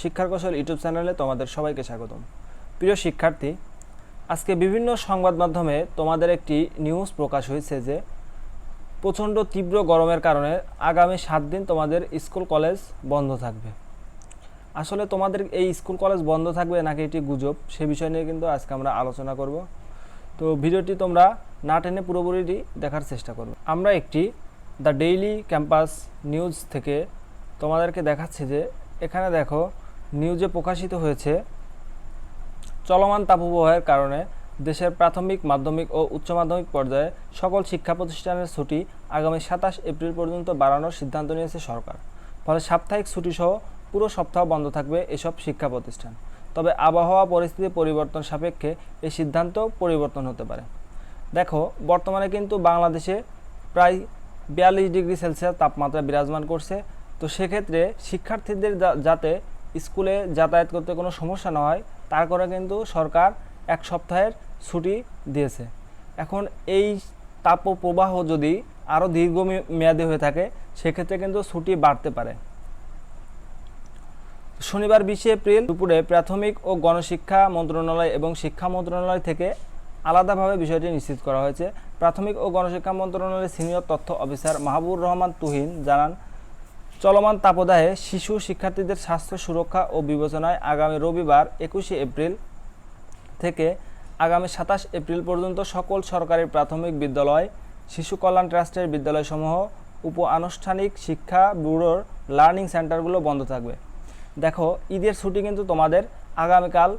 শিক্ষার কৌশল ইউটিউব চ্যানেলে তোমাদের সবাইকে স্বাগতম। প্রিয় শিক্ষার্থী, আজকে বিভিন্ন সংবাদ মাধ্যমে তোমাদের একটি নিউজ প্রকাশ হয়েছে যে, প্রচণ্ড তীব্র গরমের কারণে আগামী সাত দিন তোমাদের স্কুল কলেজ বন্ধ থাকবে। আসলে তোমাদের এই স্কুল কলেজ বন্ধ থাকবে নাকি এটি গুজব, সে বিষয় নিয়ে কিন্তু আজকে আমরা আলোচনা করব। তো ভিডিওটি তোমরা না টেনে পুরোপুরিটি দেখার চেষ্টা করবে আমরা একটি দ্য ডেইলি ক্যাম্পাস নিউজ থেকে তোমাদেরকে দেখাচ্ছি যে, এখানে দেখো নিউজে প্রকাশিত হয়েছে, চলমান তাপপ্রবাহের কারণে দেশের প্রাথমিক, মাধ্যমিক ও উচ্চ মাধ্যমিক পর্যায়ে সকল শিক্ষা প্রতিষ্ঠানের ছুটি আগামী সাতাশ এপ্রিল পর্যন্ত বাড়ানোর সিদ্ধান্ত নিয়েছে সরকার। ফলে সাপ্তাহিক ছুটি সহ পুরো সপ্তাহ বন্ধ থাকবে এসব শিক্ষা প্রতিষ্ঠান। তবে আবহাওয়া পরিস্থিতি পরিবর্তন সাপেক্ষে এই সিদ্ধান্ত পরিবর্তন হতে পারে। দেখো, বর্তমানে কিন্তু বাংলাদেশে প্রায় বিয়াল্লিশ ডিগ্রি সেলসিয়াস তাপমাত্রা বিরাজমান করছে। তো সেক্ষেত্রে শিক্ষার্থীদের যাতে স্কুলে যাতায়াত করতে কোনো সমস্যা না হয় তার করে কিন্তু সরকার এক সপ্তাহের ছুটি দিয়েছে। এখন এই তাপপ্রবাহ যদি আরও দীর্ঘ মেয়াদী হয়ে থাকে, সেক্ষেত্রে কিন্তু ছুটি বাড়তে পারে। শনিবার বিশে এপ্রিল দুপুরে প্রাথমিক ও গণশিক্ষা মন্ত্রণালয় এবং শিক্ষা মন্ত্রণালয় থেকে আলাদাভাবে বিষয়টি নিশ্চিত করা হয়েছে। প্রাথমিক ও গণশিক্ষা মন্ত্রণালয়ের সিনিয়র তথ্য অফিসার মাহবুর রহমান তুহিন জানান চলমান তাপদাহে শিশু শিক্ষার্থীদের স্বাস্থ্য সুরক্ষা ও বিবেচনায় আগামী রবিবার একুশে এপ্রিল থেকে আগামী সাতাশ এপ্রিল পর্যন্ত সকল সরকারি প্রাথমিক বিদ্যালয়, শিশু কল্যাণ ট্রাস্টের বিদ্যালয়সমূহ উপ আনুষ্ঠানিক শিক্ষা ব্যুরোর লার্নিং সেন্টারগুলো বন্ধ থাকবে। দেখো, ঈদের ছুটি কিন্তু তোমাদের আগামীকাল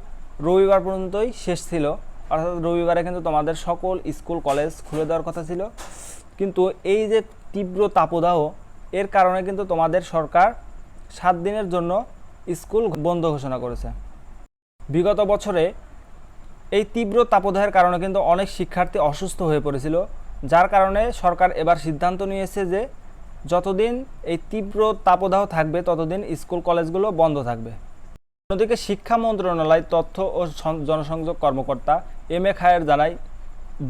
রবিবার পর্যন্তই শেষ ছিল। অর্থাৎ রবিবারে কিন্তু তোমাদের সকল স্কুল, কলেজ খুলে দেওয়ার কথা ছিল। কিন্তু এই যে তীব্র তাপদাহ এর কারণে কিন্তু তোমাদের সরকার সাত দিনের জন্য স্কুল বন্ধ ঘোষণা করেছে। বিগত বছরে এই তীব্র তাপদাহের কারণে কিন্তু অনেক শিক্ষার্থী অসুস্থ হয়ে পড়েছিল, যার কারণে সরকার এবার সিদ্ধান্ত নিয়েছে যে যতদিন এই তীব্র তাপদাহ থাকবে, ততদিন স্কুল কলেজগুলো বন্ধ থাকবে। অন্যদিকে শিক্ষা মন্ত্রণালয় তথ্য ও জনসংযোগ কর্মকর্তা এম এ খায়ের জানায়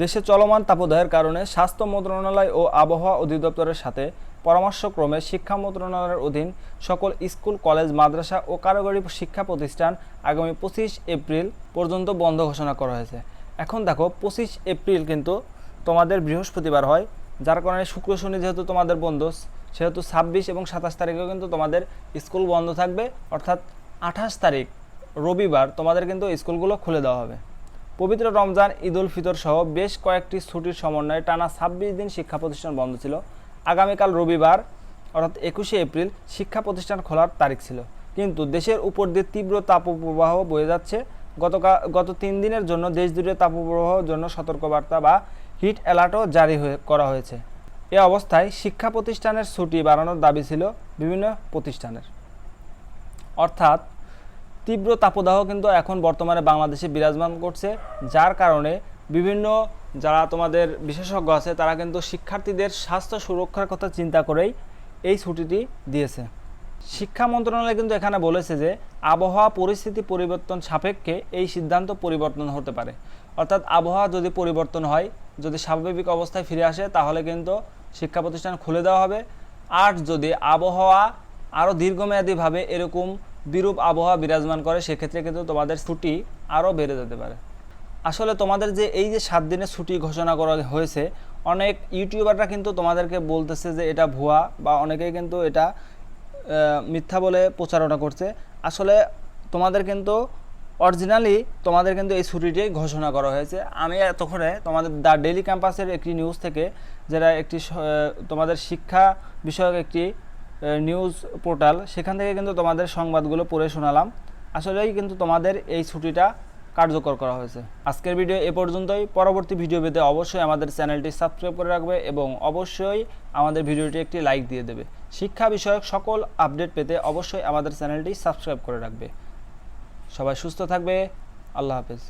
দেশে চলমান তাপদাহের কারণে স্বাস্থ্য মন্ত্রণালয় ও আবহাওয়া অধিদপ্তরের সাথে পরামর্শক্রমে শিক্ষা মন্ত্রণালয়ের অধীন সকল স্কুল, কলেজ, মাদ্রাসা ও কারিগরি শিক্ষা প্রতিষ্ঠান আগামী পঁচিশ এপ্রিল পর্যন্ত বন্ধ ঘোষণা করা হয়েছে। এখন দেখো, পঁচিশ এপ্রিল কিন্তু তোমাদের বৃহস্পতিবার হয়, যার কারণে শুক্র শনি যেহেতু তোমাদের বন্ধ, সেহেতু ছাব্বিশ এবং সাতাশ তারিখেও কিন্তু তোমাদের স্কুল বন্ধ থাকবে। অর্থাৎ আঠাশ তারিখ রবিবার তোমাদের কিন্তু স্কুলগুলো খুলে দেওয়া হবে। পবিত্র রমজান ঈদ উল ফিতর সহ বেশ কয়েকটি ছুটির সমন্বয়ে টানা ছাব্বিশ দিন শিক্ষা প্রতিষ্ঠান বন্ধ ছিল। আগামীকাল রবিবার, অর্থাৎ একুশে এপ্রিল, শিক্ষা প্রতিষ্ঠান খোলার তারিখ ছিল। কিন্তু দেশের উপর দিয়ে তীব্র তাপপ্রবাহ বয়ে যাচ্ছে। গতকাল গত তিন দিনের জন্য দেশ জুড়ে তাপপ্রবাহের জন্য সতর্কবার্তা বা হিট অ্যালার্টও জারি হয়ে, করা হয়েছে। এ অবস্থায় শিক্ষা প্রতিষ্ঠানের ছুটি বাড়ানোর দাবি ছিল বিভিন্ন প্রতিষ্ঠানের। অর্থাৎ তীব্র তাপদাহ কিন্তু এখন বর্তমানে বাংলাদেশে বিরাজমান করছে, যার কারণে বিভিন্ন যারা তোমাদের বিশেষজ্ঞ আছে, তারা কিন্তু শিক্ষার্থীদের স্বাস্থ্য সুরক্ষার কথা চিন্তা করেই এই ছুটিটি দিয়েছে। শিক্ষা মন্ত্রণালয় কিন্তু এখানে বলেছে যে, আবহাওয়া পরিস্থিতি পরিবর্তন সাপেক্ষে এই সিদ্ধান্ত পরিবর্তন হতে পারে। অর্থাৎ আবহাওয়া যদি পরিবর্তন হয়, যদি স্বাভাবিক অবস্থায় ফিরে আসে, তাহলে কিন্তু শিক্ষা প্রতিষ্ঠান খুলে দেওয়া হবে। আর যদি আবহাওয়া আরও দীর্ঘমেয়াদীভাবে এরকম বিরূপ আবহাওয়া বিরাজমান করে, সেক্ষেত্রে কিন্তু তোমাদের ছুটি আরও বেড়ে যেতে পারে। আসলে তোমাদের যে এই যে সাত দিনের ছুটি ঘোষণা করা হয়েছে, অনেক ইউটিউবাররা কিন্তু তোমাদেরকে বলতেছে যে এটা ভুয়া বা অনেকেই কিন্তু এটা মিথ্যা বলে প্রচারণা করছে। আসলে তোমাদের কিন্তু অরিজিনালি তোমাদের কিন্তু এই ছুটিটি ঘোষণা করা হয়েছে। আমি এতক্ষণে তোমাদের দ্য ডেলি ক্যাম্পাসের একটি নিউজ থেকে, যেটা একটি তোমাদের শিক্ষা বিষয়ক একটি নিউজ পোর্টাল সেখান থেকে কিন্তু তোমাদের সংবাদগুলো পড়ে শোনালাম। আসলেই কিন্তু তোমাদের এই ছুটিটা কার্যকর করা হয়েছে। আজকের ভিডিও এ পর্যন্তই। পরবর্তী ভিডিও পেতে অবশ্যই আমাদের চ্যানেলটি সাবস্ক্রাইব করে রাখবে এবং অবশ্যই আমাদের ভিডিওটি একটি লাইক দিয়ে দেবে। শিক্ষা বিষয়ক সকল আপডেট পেতে অবশ্যই আমাদের চ্যানেলটি সাবস্ক্রাইব করে রাখবে। সবাই সুস্থ থাকবে। আল্লাহ হাফেজ।